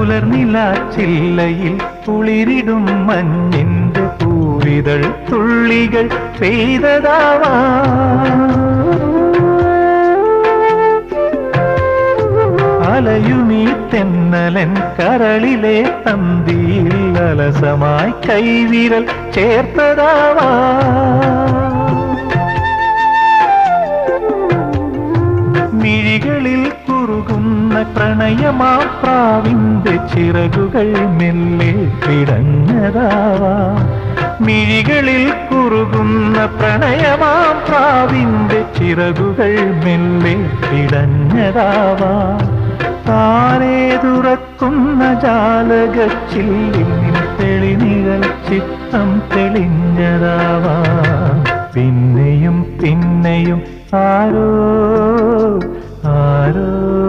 പുലർനിലാച്ചില്ലയിൽ കുളിരിടും മഞ്ഞിന്റെ പൂവിതൾ തുള്ളികൾ പെയ്തതാവാ. അലയുമീ തെന്നലൻ കരളിലെ തന്തിയിൽ അലസമായി കൈവിരൽ ചേർത്തതാവാ. മിഴികളിൽ കുറുകുന്ന പ്രണയമാ പ്രാവിന്റെ ചിറകുകൾ മെല്ലെ പിടഞ്ഞതാവാ. മിഴികളിൽ കുറുകുന്ന പ്രണയമാ പ്രാവിന്റെ ചിറകുകൾ മെല്ലെ പിടഞ്ഞതാവാ. താരേ തുറക്കുന്ന ജാലകച്ചില്ലിൽ തെളിനിഴൽ ചിത്തം തെളിഞ്ഞതാവാ. പിന്നെയും പിന്നെയും ആരോ ആരോ